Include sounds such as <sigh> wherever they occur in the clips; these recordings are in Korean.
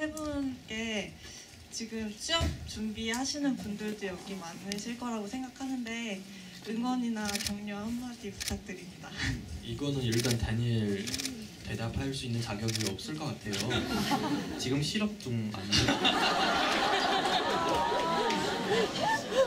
세 분께 지금 취업 준비하시는 분들도 여기 많으실 거라고 생각하는데 응원이나 격려 한마디 부탁드립니다. 이거는 일단 다니엘 대답할 수 있는 자격이 없을 것 같아요. 지금 실업 중 아니에요?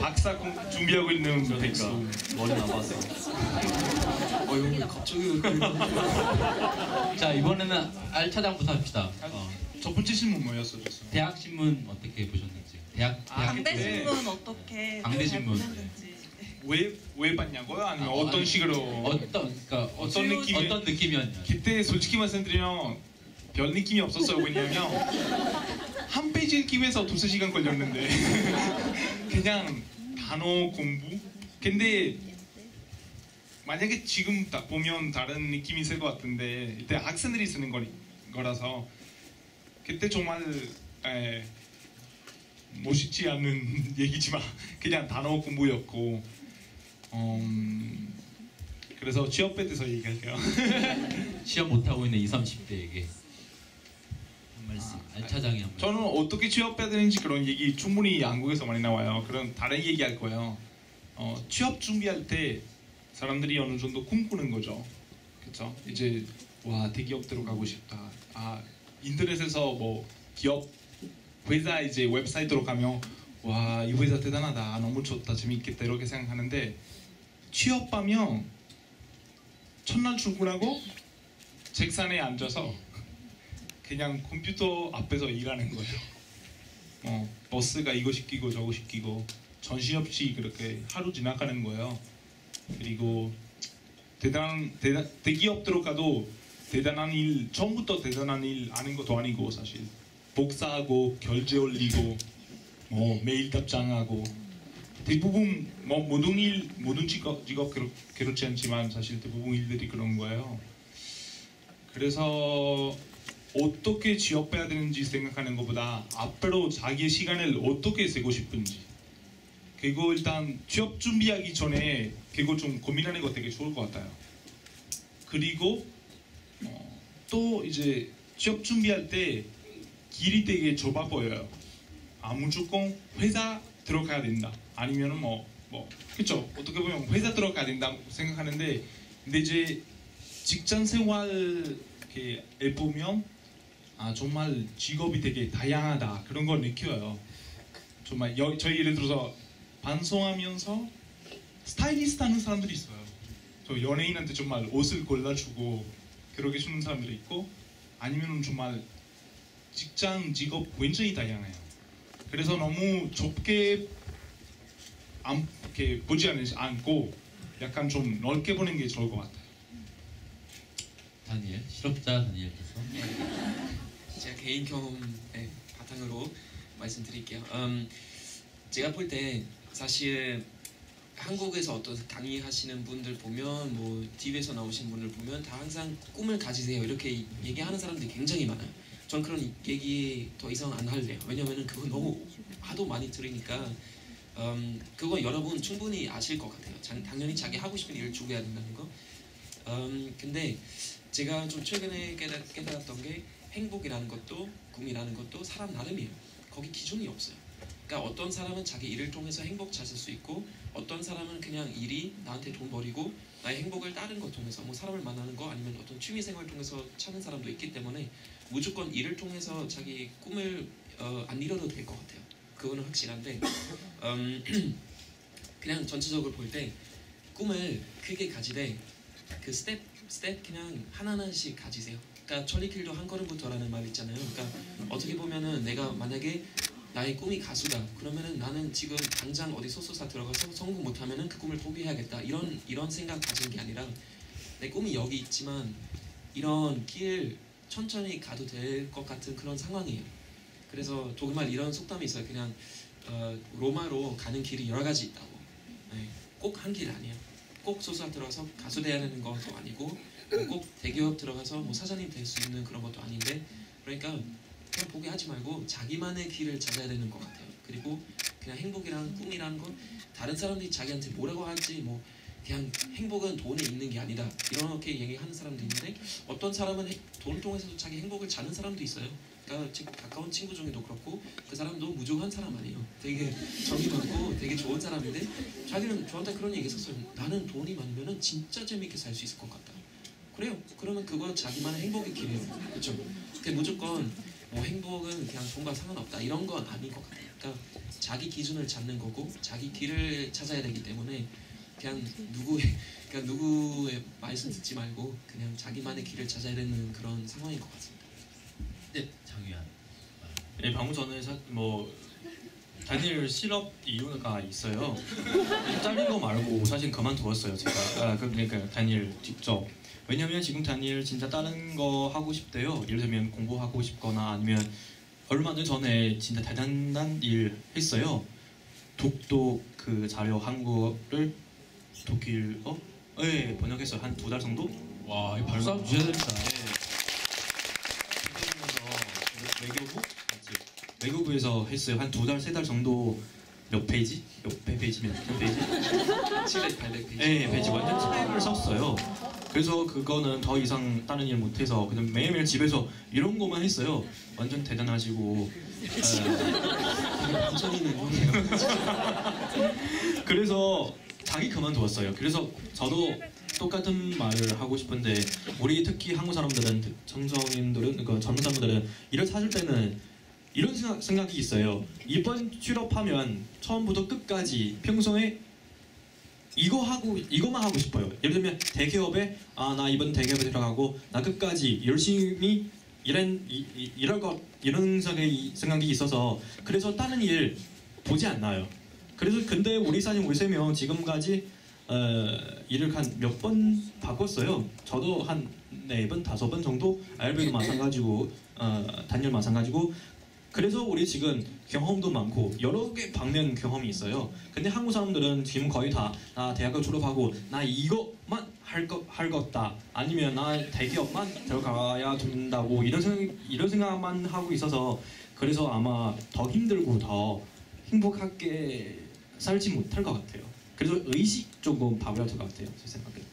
박사 공 준비하고 있는 그러니까 거니까. 머리 나빠서. <laughs> 어, 형님 갑자기 <laughs> 자 이번에는 알차장부터 합시다. 어, 첫 번째 질문 뭐였어? 대학 신문 어떻게 보셨는지. 대학 아, 대학 강대 네. 신문 어떻게 강대 잘 신문. 보셨는지. 왜, 왜 봤냐고요? 아니면 아, 어, 떤 아니, 식으로? 어떤 그러니까 어떤 느낌이- 어떤 느낌이었냐. 그때 솔직히 말씀드리면 별 느낌이 없었어요. 왜냐면 한 페이지 읽기 위해서 두세 시간 걸렸는데 <laughs> 그냥 단어 공부? 근데 만약에 지금 딱 보면 다른 느낌이 있을 것 같은데 이때 학생들이 쓰는 거, 거라서 그때 정말 에, 멋있지 않은 <laughs> 얘기지만 그냥 단어 공부였고 음, 그래서 취업에 대해서 얘기할게요. 시험 못 하고 있는 20, 30대에게 한 말씀. 알차장이 한 말씀. 저는 어떻게 취업해야 되는지 그런 얘기 충분히 한국에서 많이 나와요. 그런 다른 얘기 할 거예요. 어, 취업 준비할 때 사람들이 어느 정도 꿈꾸는 거죠. 그렇죠? 이제 와 대기업 들어가고 싶다. 아 인터넷에서 뭐 기업 회사 이제 웹사이트로 가면 와 이 회사 대단하다. 너무 좋다. 재밌겠다 이렇게 생각하는데 취업하면 첫날 출근하고 책상에 앉아서 그냥 컴퓨터 앞에서 일하는 거예요. 어, 버스가 이거 시키고 저거 시키고 정신없이 그렇게 하루 지나가는 거예요. 그리고 대단 대단 대기업 들어가도 대단한 일 처음부터 대단한 일 아는 것도 아니고 사실 복사하고 결제 올리고 뭐 메일 답장하고 대부분 뭐 모든 일 모든 직업 직업 그렇, 그렇지 않지만 사실 대부분 일들이 그런 거예요. 그래서 어떻게 취업해야 되는지 생각하는 것보다 앞으로 자기의 시간을 어떻게 쓰고 싶은지 그리고 일단 취업 준비하기 전에 그거 좀 고민하는 거 되게 좋을 것 같아요. 그리고 어, 또 이제 취업 준비할 때 길이 되게 좁아 보여요. 아 무조건 회사 들어가야 된다. 아니면은 뭐 뭐 그쵸 어떻게 보면 회사 들어가야 된다 생각하는데 근데 이제 직장 생활 이렇게 보면 아 정말 직업이 되게 다양하다 그런 걸 느껴요. 정말 여, 저희 예를 들어서 방송하면서 스타일리스트 하는 사람들이 있어요. 저 연예인한테 정말 옷을 골라주고 그렇게 주는 사람들이 있고 아니면 정말 직장 직업 완전히 다양해요. 그래서 너무 좁게 안, 이렇게 보지 않, 않고 약간 좀 넓게 보는 게 좋을 것 같아요. 다니엘 실업자 다니엘께서 제가 개인 경험의 바탕으로 말씀드릴게요. 음, 제가 볼 때 사실 한국에서 어떤 강의하시는 분들 보면 뭐 TV에서 나오신 분들 보면 다 항상 꿈을 가지세요 이렇게 얘기하는 사람들이 굉장히 많아요. 전 그런 얘기 더 이상 안 할래요. 왜냐면은 그거 너무 하도 많이 들으니까 음, 그거 여러분 충분히 아실 것 같아요. 장- 당연히 자기 하고 싶은 일을 죽여야 된다는 거. 음, 근데 제가 좀 최근에 깨달, 깨달 았던 게 행복이라는 것도 꿈이라는 것도 사람 나름이에요. 거기 기준이 없어요. 그러니까 어떤 사람은 자기 일을 통해서 행복 찾을 수 있고 어떤 사람은 그냥 일이 나한테 돈 벌이고 나의 행복을 다른 것 통해서 뭐 사람을 만나는 거 아니면 어떤 취미 생활 통해서 찾는 사람도 있기 때문에 무조건 일을 통해서 자기 꿈을 어, 안 이뤄도 될 것 같아요. 그거는 확실한데 음, <clears throat> 그냥 전체적으로 볼 때 꿈을 크게 가지되 그 스텝 스텝 그냥 하나하나씩 가지세요. 그러니까 천리길도 한 걸음부터라는 말 있잖아요. 그러니까 어떻게 보면은 내가 만약에 나의 꿈이 가수다. 그러면은 나는 지금 당장 어디 소속사 들어가서 성공 못하면은 그 꿈을 포기해야겠다. 이런 이런 생각 가진 게 아니라 내 꿈이 여기 있지만 이런 길 천천히 가도 될 것 같은 그런 상황이에요. 그래서 정말 이런 속담이 있어요. 그냥 어, 로마로 가는 길이 여러 가지 있다고. 네, 꼭한 길 아니에요. 꼭 소속사 들어가서 가수 돼야 되는 것도 아니고 꼭 대기업 들어가서 뭐 사장님 될 수 있는 그런 것도 아닌데 그러니까 그냥 포기하지 말고 자기만의 길을 찾아야 되는 것 같아요. 그리고 그냥 행복이란 꿈이라는 건 다른 사람들이 자기한테 뭐라고 할지 뭐 그냥 행복은 돈에 있는 게 아니다 이렇게 얘기하는 사람도 있는데 어떤 사람은 해- 돈을 통해서도 자기 행복을 찾는 사람도 있어요. 그러니까 제 가까운 친구 중에도 그렇고 그 사람도 무조건 사람 아니에요. 되게 정이 많고 되게 좋은 사람인데 자기는 저한테 그런 얘기 했었어요. 나는 돈이 많으면 진짜 재밌게 살 수 있을 것 같다. 그래요. 그러면 그건 자기만의 행복의 길이에요. 그렇죠. 근데 무조건 뭐 행복은 그냥 돈과 상관없다 이런 건 아닌 것 같아요. 그러니까 자기 기준을 잡는 거고 자기 길을 찾아야 되기 때문에 그냥 누구의 그냥 누구의 말씀 듣지 말고 그냥 자기만의 길을 찾아야 되는 그런 상황인 것 같습니다. 네, 장유한. 예, 방금 전에 사, 뭐 다니엘 실업 이유가 있어요. 잘린 거 말고 사실 그만두었어요 제가. 아, 그- 그러니까 다니엘 직접. 왜냐면 지금 다니엘 진짜 다른 거 하고 싶대요. 예를 들면 공부하고 싶거나 아니면 얼마 전에 진짜 대단한 일 했어요. 독도 그 자료 한국어를 독일어? 네, 번역했어요. 한 두 달 정도? 와, 이 박수 한번 주셔야 됩니다. 외교부 맞지? 외교부에서 했어요. 한 두 달, 세 달 정도 몇 페이지? 몇ペ 페이지면 몇 페이지? 700, 800 페이지. 네, 페이지 완전 책을 썼어요. 그래서 그거는 더 이상 다른 일 못해서 그냥 매일매일 집에서 이런 거만 했어요. 완전 대단하시고. 어, 부천이는 형이에요. 그래서 자기 그만두었어요. 그래서 저도 똑같은 말을 하고 싶은데 우리 특히 한국 사람들은 청소년들은 그 젊은 사람들은 일을 찾을 때는 이런 생각, 생각이 있어요. 이번 취업하면 처음부터 끝까지 평소에 이거 하고 이거만 하고 싶어요. 예를 들면 대기업에 아 나 이번 대기업에 들어가고 나 끝까지 열심히 일한 이, 이, 이럴 것 이런 생각이, 있어서 그래서 다른 일 보지 않나요. 그래서 근데 우리 사진 우리 세명 지금까지 어, 일을 한 몇 번 바꿨어요. 저도 한 네 번 다섯 번 정도 알베도 마찬가지고 어, 단열 마찬가지고 그래서 우리 지금 경험도 많고 여러 개 방면 경험이 있어요. 근데 한국 사람들은 지금 거의 다 나 대학을 졸업하고 나 이것만 할거할 것다 아니면 나 대기업만 들어가야 된다고 이런 생각 이런 생각만 하고 있어서 그래서 아마 더 힘들고 더 행복하게 살지 못할 것 같아요. 그래서 의식 조금 바꿔야 될것 같아요. 제 생각에.